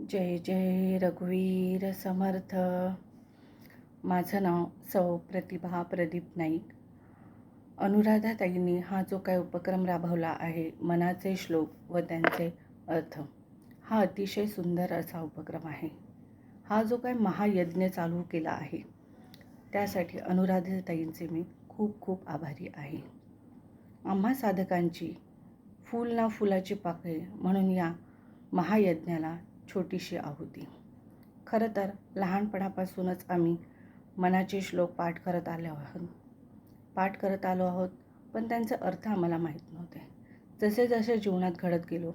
जय जय रघुवीर समर्थ. माझं नाव सौ प्रतिभा प्रदीप नाईक. अनुराधाताईंनी हा जो काय उपक्रम राबवला आहे मनाचे श्लोक व त्यांचे अर्थ हा अतिशय सुंदर असा उपक्रम आहे. हा जो काय महायज्ञ चालू केला आहे त्यासाठी अनुराधाताईंचे मी खूप खूप आभारी आहे. आम्हा साधकांची फूल ना फुलाची पाकळी म्हणून या महायज्ञाला छोटीशी आहुती. खरं तर लहानपणापासूनच आम्ही मनाचे श्लोक पाठ करत आलो आहोत. पाठ करत आलो आहोत पण त्यांचे अर्थ आम्हाला माहीत नव्हते. जसे जसे जीवनात घडत गेलो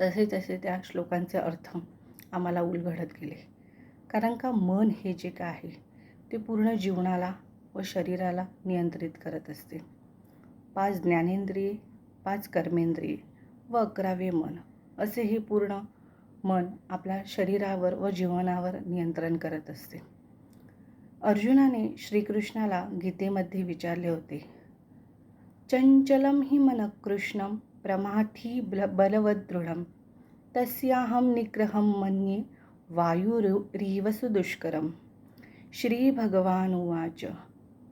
तसे तसे त्या श्लोकांचे अर्थ आम्हाला उलगडत गेले. कारण का मन हे जे काय आहे ते पूर्ण जीवनाला व शरीराला नियंत्रित करत असते. पाच ज्ञानेंद्रिये पाच कर्मेंद्रिये व अकरावे मन असे हे पूर्ण मन आपल्या शरीरावर व जीवनावर नियंत्रण करत असते. अर्जुनाने श्रीकृष्णाला गीतेमध्ये विचारले होते. चंचलम हि मन कृष्णम प्रमाथी बल बलवदृढम तस्याहम निग्रहम मन्ये वायुरीवसु दुष्करम श्रीभगवानुवाच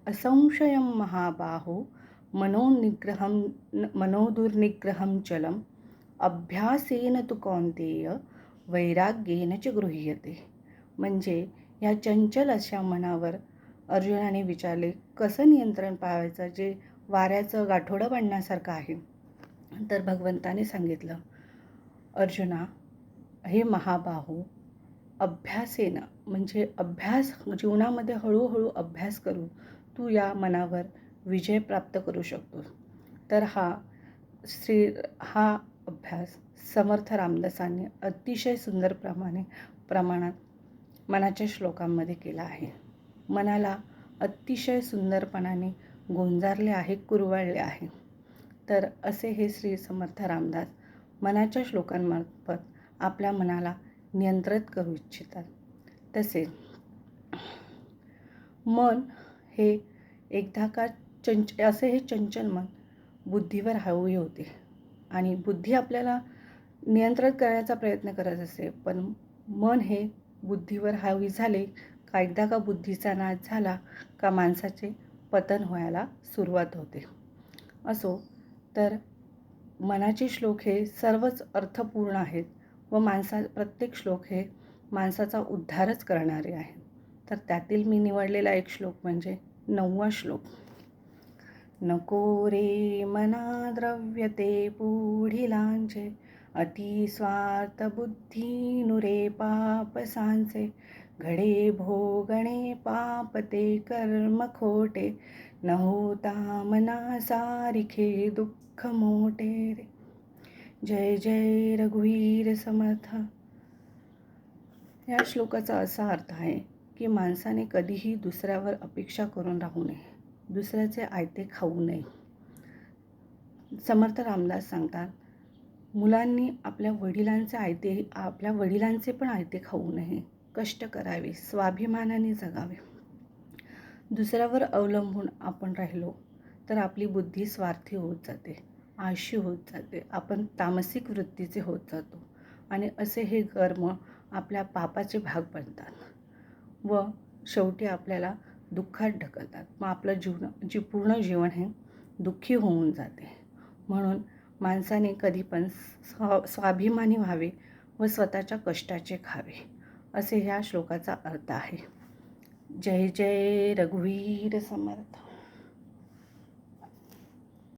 असंशयं महाबाहो मनोनिग्रहं मनोदुर्निग्रहं चलम्. अभ्यासेन तु कौंतेय वैराग्येन च गृह्यते म्हणजे या चंचल अशा मनावर अर्जुनाने विचारले कसं नियंत्रण पाळायचं? जे वाऱ्याचं गाठोडं बांधण्यासारखं आहे. तर भगवंताने सांगितलं अर्जुना हे महाबाहू अभ्यासेनं म्हणजे अभ्यास जीवनामध्ये हळूहळू अभ्यास करून तू या मनावर विजय प्राप्त करू शकतोस. तर हा श्री हा अभ्यास समर्थ रामदासांनी अतिशय सुंदर प्रमाणे प्रमाणात मनाच्या श्लोकांमध्ये केला आहे. मनाला अतिशय सुंदरपणाने गोंजारले आहे कुरवाळले आहे. तर असे हे श्री समर्थ रामदास मनाच्या श्लोकांमार्फत आपल्या मनाला नियंत्रित करू इच्छितात. तसेच मन हे एकदा का चंच असे हे चंचल मन बुद्धीवर हावी होते आणि बुद्धी आपल्याला नियंत्रित करण्याचा प्रयत्न करत असते. पण मन हे बुद्धीवर हावी झाले का एकदा का बुद्धीचा नाश झाला का माणसाचे पतन व्हायला सुरुवात होते. असो तर मनाचे श्लोक हे सर्वच अर्थपूर्ण आहेत व माणसा प्रत्येक श्लोक हे माणसाचा उद्धारच करणारे आहेत. तर त्यातील मी निवडलेला एक श्लोक म्हणजे नववा श्लोक. नको रे मना द्रव्य ते पुढिलांचे. अति स्वार्थ बुद्धी नुरे पाप सांचे. घडे भोगणे पाप ते कर्म खोटे. न होता मना सारिखे दुःख मोठे रे. जय जय रघुवीर समर्थ. या श्लोकाचा असा अर्थ आहे की माणसाने कधीही दुसऱ्यावर अपेक्षा करून राहू नये. दुसऱ्याचे आयते खाऊ नये. समर्थ रामदास सांगतात मुलांनी आपल्या वडिलांचे आयते आपल्या वडिलांचे पण आयते खाऊ नये. कष्ट करावे स्वाभिमानाने जगावे. दुसऱ्यावर अवलंबून आपण राहिलो तर आपली बुद्धी स्वार्थी होत जाते आळशी होत जाते. आपण तामसिक वृत्तीचे होत जातो आणि असे हे कर्म आपल्या पापाचे भाग बनतात. व शेवटी आपल्याला दुःखात ढकलतात. मग आपलं जीवन जी पूर्ण जीवन हे दुःखी होऊन जाते. म्हणून माणसाने कधी पण स्व स्वाभिमानी व्हावे व स्वतःच्या कष्टाचे खावे असे ह्या श्लोकाचा अर्थ आहे. जय जय रघुवीर समर्थ.